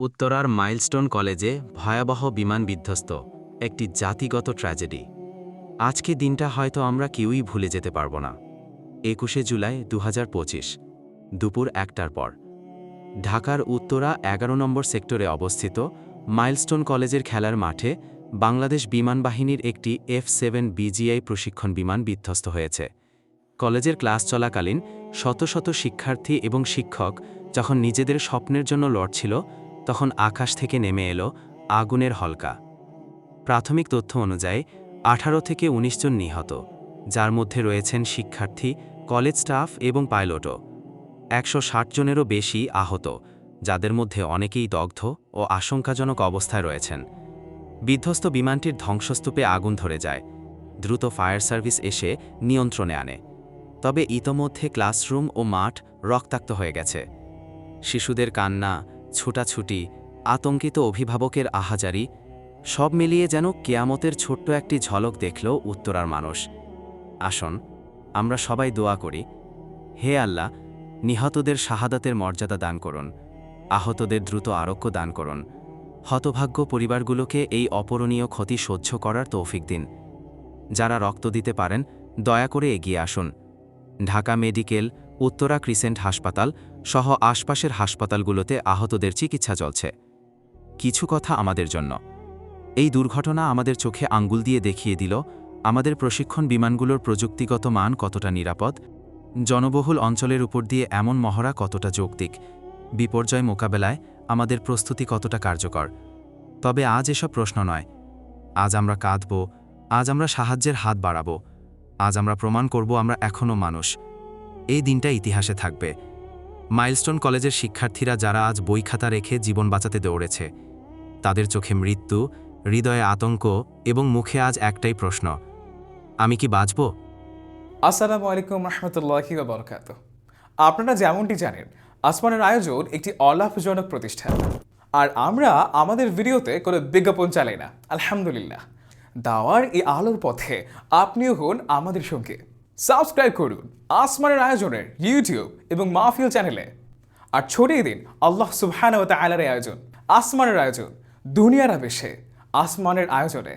উত্তরার মাইলস্টোন কলেজে ভয়াবহ বিমান বিধ্বস্ত, একটি জাতিগত ট্র্যাজেডি। আজকে দিনটা হয়তো আমরা কেউই ভুলে যেতে পারব না। একুশে জুলাই দু হাজার পঁচিশ, দুপুর একটার পর। ঢাকার উত্তরা এগারো নম্বর সেক্টরে অবস্থিত মাইলস্টোন কলেজের খেলার মাঠে বাংলাদেশ বিমান বাহিনীর একটি এফ সেভেন বিজিআই প্রশিক্ষণ বিমান বিধ্বস্ত হয়েছে। কলেজের ক্লাস চলাকালীন শত শত শিক্ষার্থী এবং শিক্ষক যখন নিজেদের স্বপ্নের জন্য লড়ছিল তখন আকাশ থেকে নেমে এলো আগুনের হলকা। প্রাথমিক তথ্য অনুযায়ী আঠারো থেকে ১৯ জন নিহত, যার মধ্যে রয়েছেন শিক্ষার্থী, কলেজ স্টাফ এবং পাইলটও। একশো ষাট জনেরও বেশি আহত, যাদের মধ্যে অনেকেই দগ্ধ ও আশঙ্কাজনক অবস্থায় রয়েছেন। বিধ্বস্ত বিমানটির ধ্বংসস্তূপে আগুন ধরে যায়, দ্রুত ফায়ার সার্ভিস এসে নিয়ন্ত্রণে আনে। তবে ইতোমধ্যে ক্লাসরুম ও মাঠ রক্তাক্ত হয়ে গেছে। শিশুদের কান্না ছুটাছুটি, আতঙ্কিত অভিভাবকের আহাজারি, সব মিলিয়ে যেন কেয়ামতের ছোট্ট একটি ঝলক দেখল উত্তরার মানুষ। আসন, আমরা সবাই দোয়া করি, হে আল্লাহ, নিহতদের শাহাদাতের মর্যাদা দান করুন, আহতদের দ্রুত আরোগ্য দান করুন, হতভাগ্য পরিবারগুলোকে এই অপরণীয় ক্ষতি সহ্য করার তৌফিক দিন। যারা রক্ত দিতে পারেন, দয়া করে এগিয়ে আসুন। ঢাকা মেডিকেল উত্তরা ক্রিসেন্ট হাসপাতাল সহ আশপাশের হাসপাতালগুলোতে আহতদের চিকিৎসা চলছে। কিছু কথা আমাদের জন্য। এই দুর্ঘটনা আমাদের চোখে আঙ্গুল দিয়ে দেখিয়ে দিল আমাদের প্রশিক্ষণ বিমানগুলোর প্রযুক্তিগত মান কতটা নিরাপদ, জনবহুল অঞ্চলের উপর দিয়ে এমন মহড়া কতটা যৌক্তিক, বিপর্যয় মোকাবেলায় আমাদের প্রস্তুতি কতটা কার্যকর। তবে আজ এসব প্রশ্ন নয়। আজ আমরা কাঁদব, আজ আমরা সাহায্যের হাত বাড়াব, আজ আমরা প্রমাণ করব আমরা এখনও মানুষ। এই দিনটা ইতিহাসে থাকবে। মাইলস্টোন কলেজের শিক্ষার্থীরা যারা আজ বই খাতা রেখে জীবন বাঁচাতে দৌড়েছে, তাদের চোখে মৃত্যু, হৃদয়ে আতঙ্ক এবং মুখে আজ একটাই প্রশ্ন, আমি কি বাঁচব? আসসালামু আলাইকুম রহমতুল্লাহি বরকাত আপনারা যেমনটি জানেন, আসমানের আয়োজন একটি অলাভজনক প্রতিষ্ঠান। আর আমরা আমাদের ভিডিওতে কোনো বিজ্ঞাপন চালাই না, আলহামদুলিল্লাহ। দাওয়ার এই আলোর পথে আপনিও হন আমাদের সঙ্গে। সাবস্ক্রাইব করুন আসমানের আয়োজনের ইউটিউব এবং মাহফিল চ্যানেলে। আর ছড়িয়ে দিন আল্লাহ সুবহান ও তালার আয়োজন, আসমানের আয়োজন, দুনিয়ার আবেশে, আসমানের আয়োজনে।